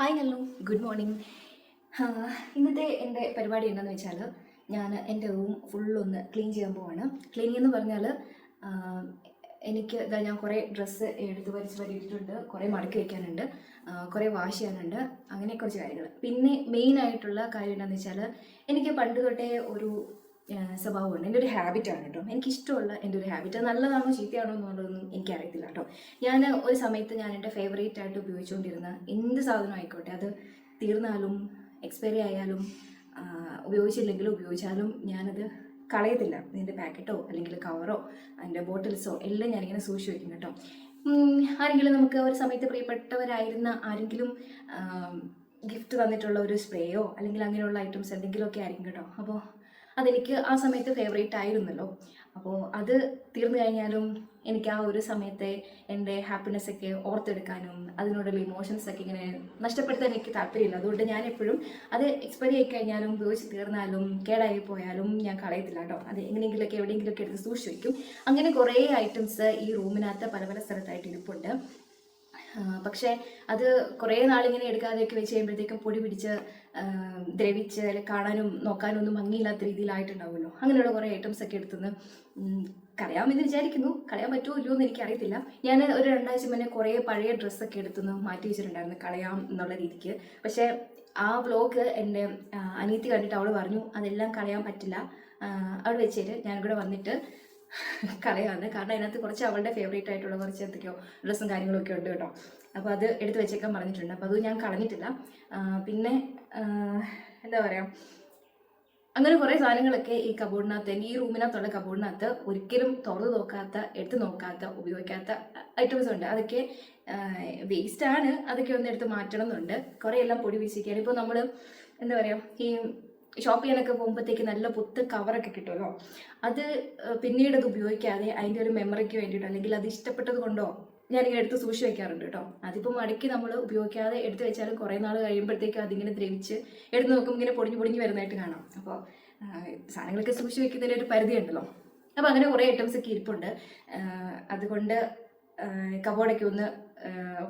Hi hello good morning. ഇന്നത്തെ എന്റെ പരിപാടി എന്താണെന്ന് വെച്ചാൽ ഞാൻ എന്റെ റൂം ഫുള്ളൊന്ന് ക്ലീൻ ചെയ്യാൻ പോവാണ്. ക്ലീനിങ് എന്ന് പറഞ്ഞാൽ എനിക്ക് ഇതാ ഞാൻ കുറേ ഡ്രസ്സ് എടുത്ത് വരച്ച് വരിയിട്ടുണ്ട് കുറേ മടക്കി വയ്ക്കാനുണ്ട് കുറേ വാഷ് ചെയ്യാനുണ്ട് അങ്ങനെ കുറച്ച് കാര്യങ്ങൾ പിന്നെ മെയിൻ ആയിട്ടുള്ള കാര്യം എന്താണെന്ന് വെച്ചാൽ എനിക്ക് പണ്ട് തൊട്ടേ ഒരു സ്വഭാവമുണ്ട് എന്റെ ഒരു ഹാബിറ്റാണ് കേട്ടോ. എനിക്കിഷ്ടമുള്ള എന്റെ ഒരു ഹാബിറ്റ്. അത് നല്ലതാണോ ചീത്തയാണോ എന്നുള്ളതൊന്നും എനിക്കറിയത്തില്ല കേട്ടോ. ഞാൻ ഒരു സമയത്ത് ഞാൻ എന്റെ ഫേവറേറ്റ് ആയിട്ട് ഉപയോഗിച്ചുകൊണ്ടിരുന്ന എന്ത് സാധനം ആയിക്കോട്ടെ അത് തീർന്നാലും എക്സ്പയറി ആയാലും ഉപയോഗിച്ചില്ലെങ്കിലും ഉപയോഗിച്ചാലും ഞാനത് കളയത്തില്ല. ഇതിന്റെ പാക്കറ്റോ അല്ലെങ്കിൽ കവറോ അതിന്റെ ബോട്ടിൽസോ എല്ലാം ഞാനിങ്ങനെ സൂക്ഷിച്ച് വയ്ക്കും കേട്ടോ. ആരെങ്കിലും നമുക്ക് ഒരു സമയത്ത് പ്രിയപ്പെട്ടവരായിരുന്ന ആരെങ്കിലും ഗിഫ്റ്റ് തന്നിട്ടുള്ള ഒരു സ്പ്രേയോ അല്ലെങ്കിൽ അങ്ങനെയുള്ള ഐറ്റംസ് എന്തെങ്കിലുമൊക്കെ ആയിരിക്കും കേട്ടോ. അപ്പോൾ അതെനിക്ക് ആ സമയത്ത് ഫേവറേറ്റ് ആയിരുന്നല്ലോ. അപ്പോൾ അത് തീർന്നു കഴിഞ്ഞാലും എനിക്ക് ആ ഒരു സമയത്തെ എന്റെ ഹാപ്പിനെസ് ഒക്കെ ഓർത്തെടുക്കാനും അതിനോടുള്ള ഇമോഷൻസ് ഒക്കെ ഇങ്ങനെ നഷ്ടപ്പെടുത്താൻ എനിക്ക് താല്പര്യമില്ല. അതുകൊണ്ട് ഞാൻ എപ്പോഴും അത് എക്സ്പയറി ആയി കഴിഞ്ഞാലും ഉപയോഗിച്ച് തീർന്നാലും കേടായി പോയാലും ഞാൻ കളയത്തില്ല കേട്ടോ. അത് എങ്ങനെയെങ്കിലുമൊക്കെ എവിടെയെങ്കിലുമൊക്കെ എടുത്ത് സൂക്ഷിച്ച് വയ്ക്കും. അങ്ങനെ കുറേ ഐറ്റംസ് ഈ റൂമിനകത്ത് പല പല സ്ഥലത്തായിട്ട് ഇരിപ്പുണ്ട്. പക്ഷേ അത് കുറേ നാളിങ്ങനെ എടുക്കാതെയൊക്കെ വെച്ച് കഴിയുമ്പോഴത്തേക്കും പൊടി പിടിച്ച് ദ്രവിച്ച് അല്ലെങ്കിൽ കാണാനും നോക്കാനും ഒന്നും ഭംഗിയില്ലാത്ത രീതിയിലായിട്ടുണ്ടാവുമല്ലോ. അങ്ങനെയുള്ള കുറേ ഐറ്റംസ് ഒക്കെ എടുത്തുനിന്ന് കളയാമെന്ന് വിചാരിക്കുന്നു. കളയാൻ പറ്റുമോ ഇല്ലയോ എന്ന് എനിക്കറിയത്തില്ല. ഞാൻ ഒരു രണ്ടാഴ്ച മുന്നേ കുറേ പഴയ ഡ്രസ്സൊക്കെ എടുത്തുനിന്ന് മാറ്റി വെച്ചിട്ടുണ്ടായിരുന്നു. കളയാം എന്നുള്ള രീതിക്ക്. പക്ഷേ ആ വ്ലോഗ് എന്റെ അനീതി കണ്ടിട്ട് അവൾ പറഞ്ഞു അതെല്ലാം കളയാൻ പറ്റില്ല. അവിടെ വെച്ചിട്ട് ഞാൻ വന്നിട്ട് കളയാണ് കാരണം അതിനകത്ത് കുറച്ച് അവളുടെ ഫേവറേറ്റ് ആയിട്ടുള്ള കുറച്ച് എന്തൊക്കെയോ ഡ്രസ്സും കാര്യങ്ങളൊക്കെ ഉണ്ട് കേട്ടോ. അപ്പോൾ അത് എടുത്ത് വെച്ചേക്കാൻ പറഞ്ഞിട്ടുണ്ട്. അപ്പോൾ അത് ഞാൻ കളഞ്ഞിട്ടില്ല. പിന്നെ എന്താ പറയുക അങ്ങനെ കുറേ സാധനങ്ങളൊക്കെ ഈ കബോർഡിനകത്ത് ഈ റൂമിനകത്തുള്ള കബോർഡിനകത്ത് ഒരിക്കലും തുറന്നു നോക്കാത്ത എടുത്ത് നോക്കാത്ത ഉപയോഗിക്കാത്ത ഐറ്റംസ് ഉണ്ട്. അതൊക്കെ വേസ്റ്റ് ആണ്. അതൊക്കെ ഒന്ന് എടുത്ത് മാറ്റണം എന്നുണ്ട്. കുറേ എല്ലാം പൊടി പിടിച്ചിരിക്കുകയാണ് ഇപ്പോൾ നമ്മൾ എന്താ പറയുക ഈ ഷോപ്പ് ചെയ്യാനൊക്കെ പോകുമ്പോഴത്തേക്ക് നല്ല പുത്ത് കവറൊക്കെ കിട്ടുമല്ലോ? അത് പിന്നീട് അത് ഉപയോഗിക്കാതെ അതിന്റെ ഒരു മെമ്മറിക്ക് വേണ്ടിയിട്ടോ അല്ലെങ്കിൽ അത് ഇഷ്ടപ്പെട്ടത് കൊണ്ടോ ഞാനിങ്ങനെ എടുത്ത് സൂക്ഷിച്ച് വെക്കാറുണ്ട് കേട്ടോ. അതിപ്പോൾ മടക്കി നമ്മൾ ഉപയോഗിക്കാതെ എടുത്ത് വെച്ചാലും കുറേ നാൾ കഴിയുമ്പോഴത്തേക്കും അതിങ്ങനെ ദ്രവിച്ച് എടുത്ത് നോക്കുമ്പോൾ ഇങ്ങനെ പൊടിഞ്ഞ് പൊടിഞ്ഞ് വരുന്നതായിട്ട് കാണാം. അപ്പോൾ സാധനങ്ങളൊക്കെ സൂക്ഷിച്ച് വെക്കുന്നതിന് ഒരു പരിധി ഉണ്ടല്ലോ. അപ്പോൾ അങ്ങനെ കുറേ ഐറ്റംസ് ഒക്കെ ഇരിപ്പുണ്ട്. അതുകൊണ്ട് കബോർഡൊക്കെ ഒന്ന്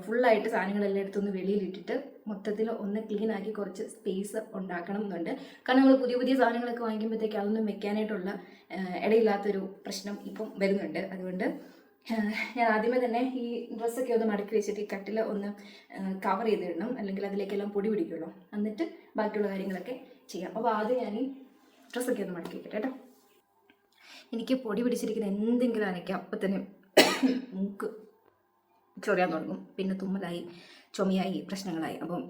ഫുള്ളായിട്ട് സാധനങ്ങളെല്ലാം എടുത്തൊന്ന് വെളിയിലിട്ടിട്ട് മൊത്തത്തിൽ ഒന്ന് ക്ലീൻ ആക്കി കുറച്ച് സ്പേസ് ഉണ്ടാക്കണം എന്നുണ്ട് കാരണം നമ്മൾ പുതിയ പുതിയ സാധനങ്ങളൊക്കെ വാങ്ങിക്കുമ്പോഴത്തേക്ക് അതൊന്നും വെക്കാനായിട്ടുള്ള ഇടയില്ലാത്തൊരു പ്രശ്നം ഇപ്പം വരുന്നുണ്ട്. അതുകൊണ്ട് ഞാൻ ആദ്യമേ തന്നെ ഈ ഡ്രസ്സൊക്കെ ഒന്ന് മടക്കി വെച്ചിട്ട് ഈ കട്ടിൽ ഒന്ന് കവർ ചെയ്തിടണം. അല്ലെങ്കിൽ അതിലേക്കെല്ലാം പൊടി പിടിക്കുള്ളൂ. എന്നിട്ട് ബാക്കിയുള്ള കാര്യങ്ങളൊക്കെ ചെയ്യാം. അപ്പോൾ ആദ്യം ഞാൻ ഈ ഡ്രസ്സൊക്കെ ഒന്ന് മടക്കി വെക്കട്ടെ കേട്ടോ. എനിക്ക് പൊടി പിടിച്ചിരിക്കുന്ന എന്തെങ്കിലും അനക്കാം അപ്പം തന്നെ മൂക്ക് ചൊറിയാൻ തുടങ്ങും. പിന്നെ തുമ്മലായി ചുമയായി പ്രശ്നങ്ങളായി. അപ്പം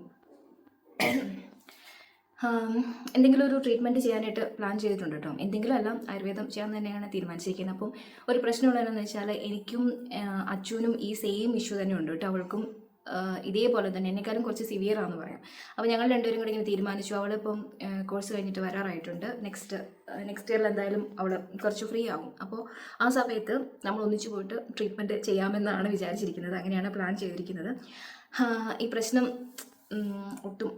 എന്തെങ്കിലും ഒരു ട്രീറ്റ്മെന്റ് ചെയ്യാനായിട്ട് പ്ലാൻ ചെയ്തിട്ടുണ്ട് കേട്ടോ. എന്തെങ്കിലും അല്ല ആയുർവേദം ചെയ്യാൻ തന്നെയാണ് തീരുമാനിച്ചിരിക്കുന്നത്. അപ്പം ഒരു പ്രശ്നമുള്ളതെന്ന് വെച്ചാൽ എനിക്കും അച്ഛനും ഈ സെയിം ഇഷ്യൂ തന്നെ ഉണ്ട് കേട്ടോ. അവൾക്കും ഇതേപോലെ തന്നെ എന്നെക്കാളും കുറച്ച് സിവിയർ ആണെന്ന് പറയാം. അപ്പോൾ ഞങ്ങൾ രണ്ടുപേരും കൂടി ഇങ്ങനെ തീരുമാനിച്ചു. അവൾ അവളിപ്പം കോഴ്സ് കഴിഞ്ഞിട്ട് വരാറായിട്ടുണ്ട്. നെക്സ്റ്റ് നെക്സ്റ്റ് ഇയറിൽ എന്തായാലും അവൾ കുറച്ച് ഫ്രീ ആകും. അപ്പോൾ ആ സമയത്ത് നമ്മൾ ഒന്നിച്ചു പോയിട്ട് ട്രീറ്റ്മെന്റ് ചെയ്യാമെന്നാണ് വിചാരിച്ചിരിക്കുന്നത്. അങ്ങനെയാണ് പ്ലാൻ ചെയ്തിരിക്കുന്നത്. ഈ പ്രശ്നം ഒട്ടും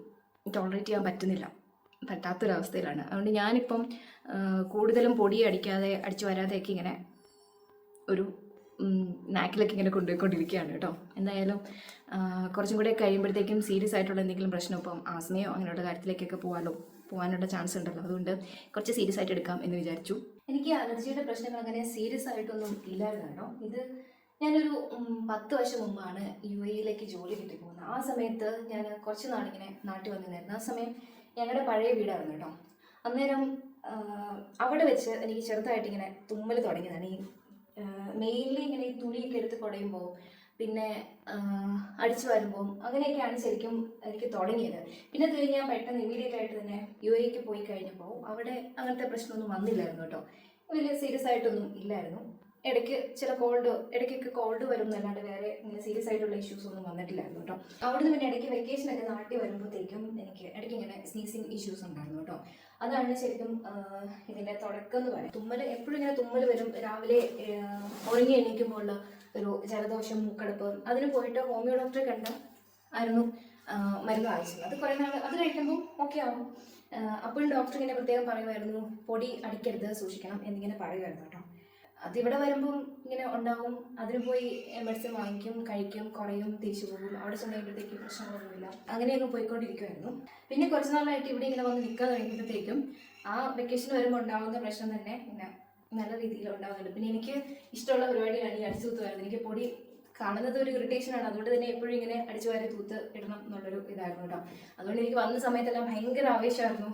ടോളറേറ്റ് ചെയ്യാൻ പറ്റുന്നില്ല. പറ്റാത്തൊരവസ്ഥയിലാണ്. അതുകൊണ്ട് ഞാനിപ്പം കൂടുതലും പൊടി അടിക്കാതെ അടിച്ചു വരാതെയൊക്കെ ഇങ്ങനെ ഒരു നാക്കിലൊക്കെ ഇങ്ങനെ കൊണ്ടുപോയിക്കൊണ്ടിരിക്കുകയാണ് കേട്ടോ. എന്തായാലും കുറച്ചും കൂടി കഴിയുമ്പോഴത്തേക്കും സീരിയസ് ആയിട്ടുള്ള എന്തെങ്കിലും പ്രശ്നം ഇപ്പം ആസ്മയോ അങ്ങനെയുള്ള കാര്യത്തിലേക്കൊക്കെ പോകാലോ പോകാനുള്ള ചാൻസ് ഉണ്ടല്ലോ. അതുകൊണ്ട് കുറച്ച് സീരിയസ് ആയിട്ട് എടുക്കാം എന്ന് വിചാരിച്ചു. എനിക്ക് അലർജിയുടെ പ്രശ്നങ്ങൾ അങ്ങനെ സീരിയസ് ആയിട്ടൊന്നും ഇല്ലായിരുന്നു കേട്ടോ. ഇത് ഞാനൊരു പത്ത് വർഷം മുമ്പാണ് യു എയിലേക്ക് ജോലി കിട്ടി പോകുന്നത്. ആ സമയത്ത് ഞാൻ കുറച്ച് നാളിങ്ങനെ നാട്ടിൽ വന്നിരുന്നായിരുന്നു ആ സമയം ഞങ്ങളുടെ പഴയ വീടായിരുന്നു കേട്ടോ. അന്നേരം അവിടെ വെച്ച് എനിക്ക് ചെറുതായിട്ട് ഇങ്ങനെ തുമ്മൽ തുടങ്ങിയതാണ്. ഈ മെയിൻലി ഇങ്ങനെ ഈ തുണിയൊക്കെ എടുത്ത് കുടയുമ്പോൾ പിന്നെ അടിച്ചു വരുമ്പോൾ അങ്ങനെയൊക്കെയാണ് ശരിക്കും എനിക്ക് തുടങ്ങിയത്. പിന്നെ അത് ഞാൻ പെട്ടെന്ന് ഇമ്മീഡിയറ്റ് ആയിട്ട് തന്നെ യു എക്ക് പോയി കഴിഞ്ഞപ്പോൾ അവിടെ അങ്ങനത്തെ പ്രശ്നമൊന്നും വന്നില്ലായിരുന്നു കേട്ടോ. വലിയ സീരിയസ് ആയിട്ടൊന്നും ഇല്ലായിരുന്നു. ഇടയ്ക്ക് ചില കോൾഡ് ഇടയ്ക്കൊക്കെ കോൾഡ് വരും എന്നല്ലാണ്ട് വേറെ ഇങ്ങനെ സീരിയസ് ആയിട്ടുള്ള ഇഷ്യൂസ് ഒന്നും വന്നിട്ടില്ലായിരുന്നു കേട്ടോ. അവിടുന്ന് പിന്നെ ഇടയ്ക്ക് വെക്കേഷനൊക്കെ നാട്ടിൽ വരുമ്പോഴത്തേക്കും എനിക്ക് ഇടയ്ക്ക് ഇങ്ങനെ സ്നീസിങ് ഇഷ്യൂസ് ഉണ്ടായിരുന്നു കേട്ടോ. അതാണ് ശരിക്കും ഇതിന്റെ തുടക്കം എന്ന് പറയാം തുമ്മൽ എപ്പോഴും ഇങ്ങനെ തുമ്മൽ വരും. രാവിലെ ഉറങ്ങി എണീക്കുമ്പോൾ ഒരു ജലദോഷം മൂക്കടപ്പ് അതിന് പോയിട്ട് ഹോമിയോ ഡോക്ടറെ കണ്ട ആയിരുന്നു മരുന്ന് വാങ്ങിച്ചത്. അത് കുറേ നാൾ അത് കഴിക്കുമ്പോൾ ഓക്കെ ആവും. അപ്പോഴും ഡോക്ടർ ഇങ്ങനെ പ്രത്യേകം പറയുമായിരുന്നു പൊടി അടിക്കരുത് സൂക്ഷിക്കണം എന്നിങ്ങനെ പറയുമായിരുന്നു കേട്ടോ. അതിവിടെ വരുമ്പം ഇങ്ങനെ ഉണ്ടാവും. അതിന് പോയി മെഡിസിൻ വാങ്ങിക്കും കഴിക്കും കുറയും തിരിച്ചു പോകും. അവിടെ ചെന്നപ്പോഴത്തേക്ക് പ്രശ്നങ്ങളൊന്നുമില്ല. അങ്ങനെയൊക്കെ പോയിക്കൊണ്ടിരിക്കുമായിരുന്നു പിന്നെ കുറച്ച് നാളായിട്ട് ഇവിടെ ഇങ്ങനെ വന്ന് നിൽക്കാൻ തുടങ്ങിയപ്പോഴത്തേക്കും ആ വെക്കേഷൻ വരുമ്പോൾ ഉണ്ടാകുന്ന പ്രശ്നം തന്നെ പിന്നെ നല്ല രീതിയിൽ ഉണ്ടാകുന്നുണ്ട് പിന്നെ എനിക്ക് ഇഷ്ടമുള്ള പരിപാടിയാണ് ഈ അടിച്ചു തൂത്തുമായിരുന്നു എനിക്ക് പൊടി കാണുന്നത് ഒരു ഇറിറ്റേഷൻ ആണ്. അതുകൊണ്ട് തന്നെ എപ്പോഴും ഇങ്ങനെ അടിച്ചു വാരി തൂത്ത് ഇടണം എന്നുള്ളൊരു ഇതായിരുന്നു കേട്ടോ. അതുകൊണ്ട് എനിക്ക് വന്ന സമയത്തെല്ലാം ഭയങ്കര ആവേശമായിരുന്നു.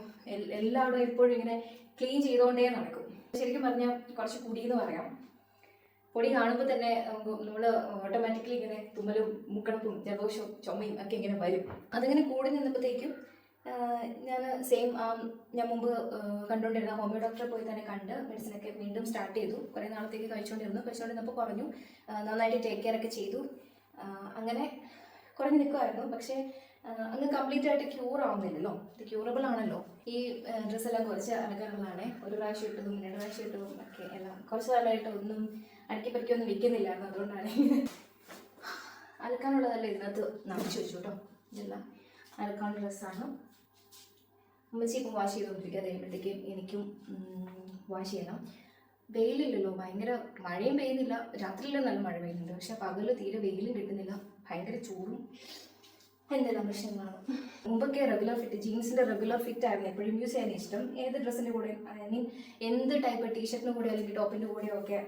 എല്ലാവരും എപ്പോഴും ഇങ്ങനെ ക്ലീൻ ചെയ്തുകൊണ്ടേ നടക്കും. ശരിക്കും പറഞ്ഞാൽ കുറച്ച് പൊടിയെന്ന് പറയാം. പൊടി കാണുമ്പോൾ തന്നെ നമ്മൾ ഓട്ടോമാറ്റിക്കലി ഇങ്ങനെ തുമ്മലും മുക്കണപ്പും ജലദോഷവും ചുമയും ഒക്കെ ഇങ്ങനെ വരും. അതിങ്ങനെ കൂടി നിന്നപ്പോഴത്തേക്കും ഞാൻ സെയിം ഞാൻ മുമ്പ് കണ്ടുകൊണ്ടിരുന്ന ഹോമിയോ ഡോക്ടറെ പോയി തന്നെ കണ്ട് മെഡിസിനൊക്കെ വീണ്ടും സ്റ്റാർട്ട് ചെയ്തു. കുറേ നാളത്തേക്ക് കഴിച്ചുകൊണ്ടിരുന്നു. കഴിച്ചുകൊണ്ടിരുന്നപ്പോൾ കുറഞ്ഞു. നന്നായിട്ട് ടേക്ക് കെയർ ഒക്കെ ചെയ്തു. അങ്ങനെ കുറഞ്ഞ് നിൽക്കുമായിരുന്നു പക്ഷേ അങ്ങ് കംപ്ലീറ്റ് ആയിട്ട് ക്യൂർ ആവുന്നില്ലല്ലോ? ഇത് ക്യൂറബിൾ ആണല്ലോ? ഈ ഡ്രസ്സ് എല്ലാം കുറച്ച് അലക്കാനുള്ളതാണ്. ഒരു പ്രാവശ്യം ഇട്ടതും രണ്ട് പ്രാവശ്യം ഇട്ടതും ഒക്കെ എല്ലാം കുറച്ച് കാലമായിട്ട് ഒന്നും അടുക്കി പറ്റി ഒന്നും വിൽക്കുന്നില്ലായിരുന്നു അതുകൊണ്ടാണ് അലക്കാനുള്ളതല്ല ഇതിനകത്ത് നമിച്ചു വെച്ചു കേട്ടോ. ഇതെല്ലാം അലക്കാനുള്ള ഡ്രസ്സാണ് അമ്മച്ചി ഇപ്പം വാഷ് ചെയ്തുകൊണ്ടിരിക്കുക കഴിയുമ്പോഴത്തേക്കും എനിക്കും വാഷ് ചെയ്യണം. വെയിലില്ലല്ലോ. ഭയങ്കര മഴയും പെയ്യുന്നില്ല. രാത്രിയിലും നല്ല മഴ പെയ്യുന്നുണ്ട്. പക്ഷെ പകൽ തീരെ വെയിലും കിട്ടുന്നില്ല. ഭയങ്കര ചൂടും എന്തെല്ലാം പ്രശ്നങ്ങളാണ് മുമ്പൊക്കെ റെഗുലർ ഫിറ്റ് ജീൻസിന്റെ റെഗുലർ ഫിറ്റ് ആയിരുന്നു. എപ്പോഴും യൂസ് ചെയ്യാൻ ഇഷ്ടം. ഏത് ഡ്രസ്സിന്റെ കൂടെ ഐ മീൻ എന്ത് ടൈപ്പ് ടീഷർട്ടിന്റെ കൂടെ അല്ലെങ്കിൽ ടോപ്പിന്റെ കൂടെ ഒക്കെ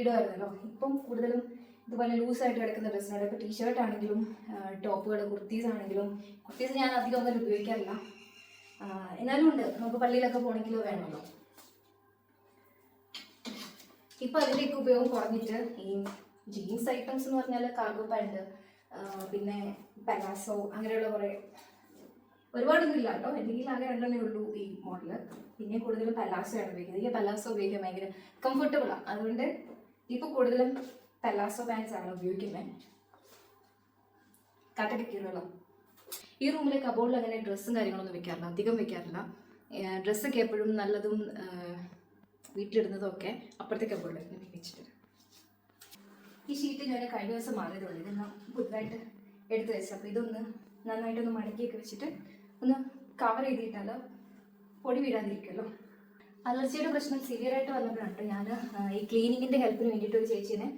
ഇടുമായിരുന്നല്ലോ. ഇപ്പം കൂടുതലും ഇതുപോലെ ലൂസായിട്ട് കിടക്കുന്ന ഡ്രസ്സിനോട് ഇപ്പോൾ ടീഷർട്ട് ആണെങ്കിലും ടോപ്പുകൾ കുർത്തീസ് ആണെങ്കിലും കുർത്തീസ് ഞാൻ അധികം ഒന്നും ഉപയോഗിക്കാറില്ല. എന്നാലും ഉണ്ട്. നമുക്ക് പള്ളിയിലൊക്കെ പോകണമെങ്കിൽ വേണമല്ലോ. ഇപ്പൊ അതിലേക്ക് ഉപയോഗം കുറഞ്ഞിട്ട് ഈ ജീൻസ് ഐറ്റംസ് എന്ന് പറഞ്ഞാൽ കാർഗോ പാന്റ് പിന്നെ പലാസോ അങ്ങനെയുള്ള കുറേ ഒരുപാട് ഇല്ല കേട്ടോ. എന്തെങ്കിലും ആകെ രണ്ടെണ്ണേ ഉള്ളൂ ഈ മോഡൽ പിന്നെ കൂടുതലും പലാസോ ആണ് ഉപയോഗിക്കുന്നത്. ഈ പലാസോ ഉപയോഗിക്കാൻ ഭയങ്കര കംഫർട്ടബിളാണ് അതുകൊണ്ട് ഇപ്പൊ കൂടുതലും പലാസോ പാൻസ് ആണ് ഉപയോഗിക്കുന്നത്. കീറുമല്ലോ ഈ റൂമിലെ കബോർഡിൽ അങ്ങനെ ഡ്രസ്സും കാര്യങ്ങളൊന്നും വെക്കാറില്ല. അധികം വെക്കാറില്ല. ഡ്രസ്സൊക്കെ എപ്പോഴും നല്ലതും വീട്ടിലിടുന്നതും ഒക്കെ അപ്പുറത്തെ കബോർഡിൽ ഇങ്ങനെ വെച്ചിട്ട് ഈ ഷീറ്റ് ഞാൻ കഴിഞ്ഞ ദിവസം മാറിയതുള്ളൂ ഇതെല്ലാം പുതുതായിട്ട് എടുത്തു വെച്ചു. അപ്പോൾ ഇതൊന്ന് നന്നായിട്ടൊന്ന് മടക്കിയൊക്കെ വെച്ചിട്ട് ഒന്ന് കവർ ചെയ്തിട്ടാൽ പൊടി വീഴാതിരിക്കുമല്ലോ അലർജിയുടെ പ്രശ്നം സിവിയർ ആയിട്ട് വന്നപ്പോഴാണ് ഞാൻ ഈ ക്ലീനിങ്ങിന്റെ ഹെൽപ്പിന് വേണ്ടിയിട്ട് ഒരു ചേച്ചീനെ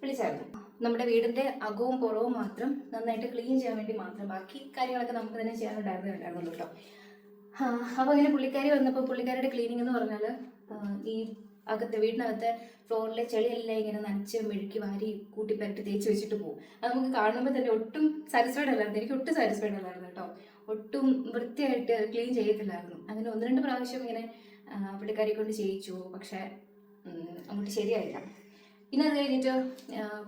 വിളിച്ചായിരുന്നു. നമ്മുടെ വീടിന്റെ അകവും പുറവും മാത്രം നന്നായിട്ട് ക്ലീൻ ചെയ്യാൻ വേണ്ടി മാത്രം. ബാക്കി കാര്യങ്ങളൊക്കെ നമുക്ക് തന്നെ ചെയ്യാനുണ്ടായിരുന്നേ ഉണ്ടായിരുന്നുള്ളൂ കേട്ടോ. അപ്പോൾ അങ്ങനെ പുള്ളിക്കാരി വന്നപ്പോൾ പുള്ളിക്കാരുടെ ക്ലീനിങ് എന്ന് പറഞ്ഞാൽ ഈ അകത്തെ വീടിനകത്തെ ഫ്ലോറിലെ ചെളിയെല്ലാം ഇങ്ങനെ നനച്ച് മെഴുക്കി വാരി കൂട്ടി പരട്ടി തേച്ച് വെച്ചിട്ട് പോകും അത് നമുക്ക് കാണുമ്പോൾ തന്നെ ഒട്ടും സാറ്റിസ്ഫൈഡ് അല്ലായിരുന്നു. എനിക്ക് ഒട്ടും സാറ്റിസ്ഫൈഡ് അല്ലായിരുന്നു കേട്ടോ. ഒട്ടും വൃത്തിയായിട്ട് ക്ലീൻ ചെയ്യത്തില്ലായിരുന്നു. അങ്ങനെ ഒന്ന് രണ്ട് പ്രാവശ്യം ഇങ്ങനെ പുള്ളിക്കാരി കൊണ്ട് ചെയ്യിച്ചു. പക്ഷേ അങ്ങോട്ട് ശരിയായില്ല. പിന്നെ അത് കഴിഞ്ഞിട്ട്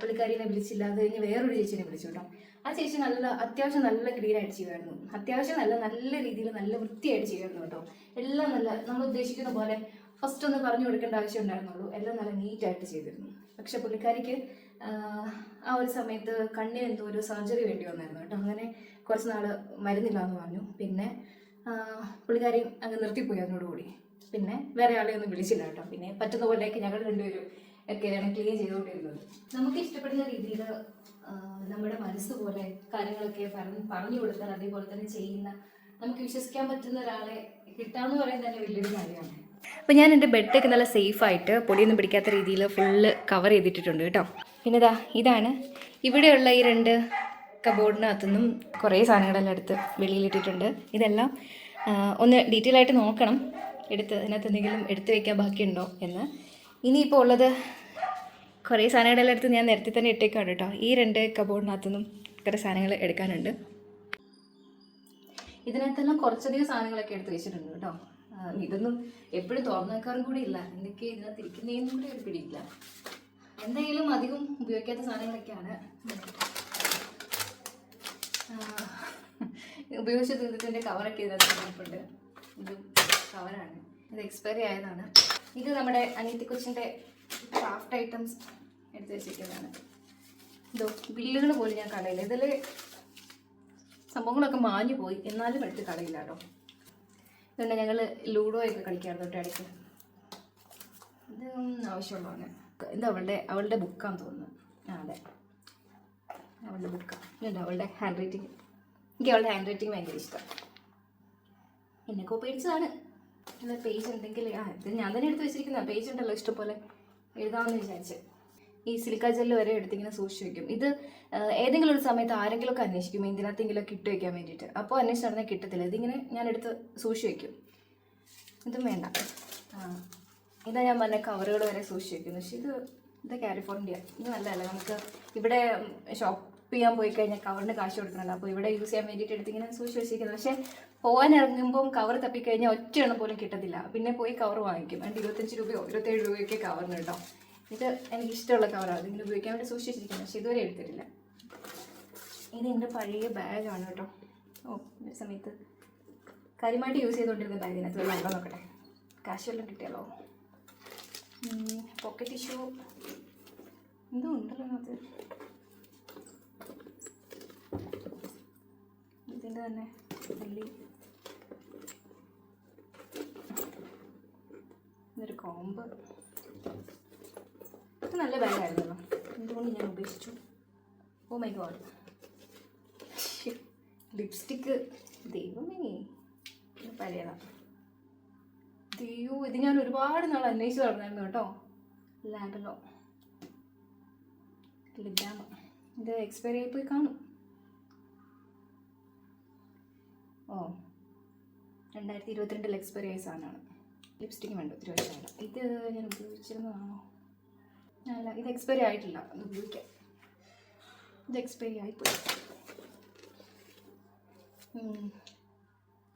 പുള്ളിക്കാരിനെ വിളിച്ചില്ല. അത് കഴിഞ്ഞ് വേറൊരു ചേച്ചിനെ വിളിച്ചു കേട്ടോ. ആ ചേച്ചി നല്ല അത്യാവശ്യം നല്ല ക്ലീൻ ആയിട്ട് ചെയ്യുമായിരുന്നു. അത്യാവശ്യം നല്ല നല്ല രീതിയിൽ നല്ല വൃത്തിയായിട്ട് ചെയ്യുമായിരുന്നു കേട്ടോ. എല്ലാം നല്ല നമ്മൾ ഉദ്ദേശിക്കുന്ന പോലെ ഫസ്റ്റ് ഒന്ന് പറഞ്ഞു കൊടുക്കേണ്ട ആവശ്യം ഉണ്ടായിരുന്നുള്ളൂ. എല്ലാം നല്ല നീറ്റായിട്ട് ചെയ്തിരുന്നു. പക്ഷെ പുള്ളിക്കാരിക്ക് ആ, ഒരു സമയത്ത് കണ്ണിന് എന്തോ ഒരു സർജറി വേണ്ടി വന്നായിരുന്നു കേട്ടോ. അങ്ങനെ കുറച്ച് നാൾ മരുന്നില്ല എന്ന് പറഞ്ഞു. പിന്നെ പുള്ളിക്കാരി അങ്ങ് നിർത്തിപ്പോയി അതിനോടുകൂടി. പിന്നെ വേറെ ആളെ ഒന്നും വിളിച്ചില്ല കേട്ടോ. പിന്നെ പറ്റുന്ന പോലെയൊക്കെ ഞങ്ങൾ രണ്ടുപേരും ഒക്കെയാണ് ക്ലീൻ ചെയ്തുകൊണ്ടിരുന്നത്. നമുക്ക് ഇഷ്ടപ്പെടുന്ന രീതിയിൽ നമ്മുടെ മനസ്സ് പോലെ കാര്യങ്ങളൊക്കെ പറഞ്ഞ് പറഞ്ഞു കൊടുക്കാൻ അതേപോലെ തന്നെ ചെയ്യുന്ന നമുക്ക് വിശ്വസിക്കാൻ പറ്റുന്ന ഒരാളെ കിട്ടാന്ന് പറയുന്നത് തന്നെ വലിയൊരു കാര്യമാണ്. അപ്പോൾ ഞാൻ എന്റെ ബെഡൊക്കെ നല്ല സേഫായിട്ട് പൊടിയൊന്നും പിടിക്കാത്ത രീതിയിൽ ഫുള്ള് കവർ ചെയ്തിട്ടുണ്ട് കേട്ടോ. പിന്നെ ഇതാ ഇതാണ്. ഇവിടെയുള്ള ഈ രണ്ട് കബോർഡിനകത്തുനിന്നും കുറേ സാധനങ്ങളെല്ലാം എടുത്ത് വെളിയിലിട്ടിട്ടുണ്ട്. ഇതെല്ലാം ഒന്ന് ഡീറ്റെയിൽ ആയിട്ട് നോക്കണം. എടുത്ത് അതിനകത്ത് എന്തെങ്കിലും എടുത്തു വയ്ക്കാൻ ബാക്കിയുണ്ടോ എന്ന്. ഇനിയിപ്പോൾ ഉള്ളത് കുറേ സാധനങ്ങളെല്ലാം എടുത്ത് ഞാൻ നേരത്തെ തന്നെ ഇട്ടേക്കാണ് കേട്ടോ. ഈ രണ്ട് കബോർഡിനകത്തുനിന്നും കുറേ സാധനങ്ങൾ എടുക്കാനുണ്ട്. ഇതിനകത്തെല്ലാം കുറച്ചധികം സാധനങ്ങളൊക്കെ എടുത്ത് വെച്ചിട്ടുണ്ട് കേട്ടോ. ഇതൊന്നും എപ്പോഴും തുറന്നു വെക്കാറും കൂടി ഇല്ല. എന്തൊക്കെ ഇതിനകത്ത് ഇരിക്കുന്നതെന്നും കൂടി ഒരു പിടിയില്ല. എന്തായാലും അധികം ഉപയോഗിക്കാത്ത സാധനങ്ങളൊക്കെയാണ്. ഉപയോഗിച്ച ഇതിന്റെ കവറൊക്കെ ഇതിനകത്ത് ഇത് കവറാണ് ഇത് എക്സ്പയറി ആയതാണ്. ഇത് നമ്മുടെ അനിയത്തി കൊച്ചിന്റെ ക്രാഫ്റ്റ് ഐറ്റംസ് എടുത്ത് വെച്ചിരിക്കുന്നതാണ്. ഇതോ ബില്ലുകൾ പോലും ഞാൻ കടയില്ല ഇതിൽ സംഭവങ്ങളൊക്കെ മാഞ്ഞു പോയി. എന്നാലും എടുത്ത് കടയില്ല കേട്ടോ. ഇതുകൊണ്ട് ഞങ്ങൾ ലൂഡോ ഒക്കെ കളിക്കാറുണ്ട് തൊട്ട് ഇടയ്ക്ക്. ഇത് ആവശ്യമുള്ളതാണ് ഇത് അവളുടെ അവളുടെ ബുക്കാന്ന് തോന്നുന്നു. ആ അതെ. അവളുടെ ബുക്കാണ് ഇല്ല അവളുടെ ഹാൻഡ് റൈറ്റിംഗ് എനിക്ക് അവളുടെ ഹാൻഡ് റൈറ്റിംഗ് ഭയങ്കര ഇഷ്ടം. എന്നെ കോപ്പി അടിച്ചതാണ് പേജ് എന്തെങ്കിലും ആ ഇത് ഞാൻ തന്നെ എടുത്ത് വെച്ചിരിക്കുന്ന പേജ് ഉണ്ടല്ലോ ഇഷ്ടംപോലെ. എഴുതാമെന്ന് വിചാരിച്ച്. ഈ സിലിക്ക ജെല്ല് വരെ എടുത്തിങ്ങനെ സൂക്ഷിച്ച് വെക്കും. ഇത് ഏതെങ്കിലും ഒരു സമയത്ത് ആരെങ്കിലുമൊക്കെ അന്വേഷിക്കും. എന്തിനകത്തെങ്കിലുമൊക്കെ ഇട്ട് വെക്കാൻ വേണ്ടിയിട്ട്. അപ്പോൾ അന്വേഷിച്ച് നടന്നാൽ കിട്ടത്തില്ല. ഇതിങ്ങനെ ഞാൻ എടുത്ത് സൂക്ഷിച്ച് വെക്കും. ഇതും വേണ്ട. ഇതാ ഞാൻ പറഞ്ഞ കവറുകൾ വരെ സൂക്ഷിച്ച് വെക്കുന്നു പക്ഷേ ഇത് ഇത് കാലിഫോർണിയ. ഇത് നല്ലതല്ല. നമുക്ക് ഇവിടെ ഷോപ്പ് ചെയ്യാൻ പോയി കഴിഞ്ഞാൽ കവറിന് കാശ് കൊടുക്കണമല്ലോ. അപ്പോൾ ഇവിടെ യൂസ് ചെയ്യാൻ വേണ്ടിയിട്ട് എടുത്തിങ്ങനെ സൂക്ഷിച്ച് വെച്ചിരിക്കുന്നത് പക്ഷേ പോകാൻ ഇറങ്ങുമ്പം കവർ തപ്പിക്കഴിഞ്ഞാൽ ഒറ്റ എണ്ണം പോലും കിട്ടത്തില്ല. പിന്നെ പോയി കവർ വാങ്ങിക്കും. അതിന്റെ ഇരുപത്തഞ്ച് രൂപയോ ഇരുപത്തേഴ് രൂപയൊക്കെ കവറിന് കേട്ടോ. ഇത് എനിക്ക് ഇഷ്ടമുള്ള കവറാണ് ഇതിങ്ങനെ ഉപയോഗിക്കാൻ വേണ്ടി സൂക്ഷിച്ചിരിക്കുന്നത് പക്ഷേ ഇതുവരെ എടുത്തിട്ടില്ല. ഇത് എന്റെ പഴയ ബാഗാണ് കേട്ടോ. ഓ ഒരു സമയത്ത് കാര്യമായിട്ട് യൂസ് ചെയ്തുകൊണ്ടിരുന്ന ബാഗിനകത്ത് ഉണ്ടോ നോക്കട്ടെ. കാശ് വെള്ളം കിട്ടിയാലോ? പോക്കറ്റ് ടിഷ്യൂ എന്തോ ഉണ്ടല്ലോ അത് ഇതിന്റെ തന്നെ വലിയ ഇതൊരു കോമ്പ് നല്ല ബാഗായിരുന്നല്ലോ എന്തുകൊണ്ട് ഞാൻ ഉപേക്ഷിച്ചു? ഓ മൈ ഗോഡ് ലിപ്സ്റ്റിക്ക് ദൈവമേ. പഴയതാണ് ദൈവം ഇത് ഞാൻ ഒരുപാട് നാൾ അന്വേഷിച്ച് നടന്നായിരുന്നു കേട്ടോ. ലാബിലോ ലിബാമ ഇത് എക്സ്പയറി ആയി പോയി കാണും. ഓ. രണ്ടായിരത്തി ഇരുപത്തിരണ്ടിൽ എക്സ്പയറി ആയ സാധനമാണ്. ലിപ്സ്റ്റിക്ക് വേണ്ട വയസ്സാണ് ഇത് ഞാൻ ഉപയോഗിച്ചിരുന്നതാണോ? അല്ല ഇത് എക്സ്പയറി ആയിട്ടില്ല. അത് ഉപയോഗിക്കാം ഇത് എക്സ്പയറി ആയിപ്പോയി.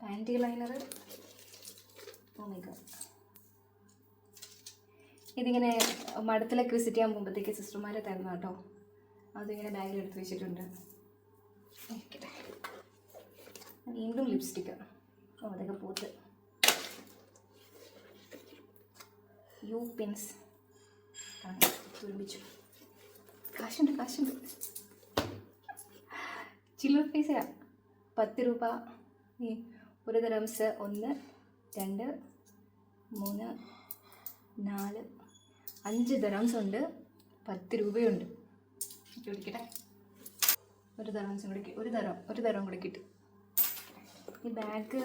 പാന്റി ലൈനർ ഗോഡ് ഇതിങ്ങനെ മഠത്തിലൊക്കെ വിസിറ്റ് ചെയ്യാൻ പോകുമ്പോഴത്തേക്ക് സിസ്റ്റർമാരെ തരുന്ന കേട്ടോ. അതിങ്ങനെ ബാഗിൽ എടുത്ത് വെച്ചിട്ടുണ്ട്. വീണ്ടും ലിപ്സ്റ്റിക്ക് ഓ അതൊക്കെ പോത്ത്. U pins തുരുമ്പിച്ചു കാശുണ്ട് കാശുണ്ട്. ചില്ലർ പൈസയാ പത്ത് രൂപ. ഈ ഒരു ദരംസ് ഒന്ന് രണ്ട് മൂന്ന് നാല് അഞ്ച് ദരംസ് ഉണ്ട്. പത്ത് രൂപയുണ്ട്. ചോദിക്കട്ടെ ഒരു ദറംസും കൂടി ഒരു ദരം ഒരു ദരം കൂടി കിട്ടി. ഈ ബാഗ്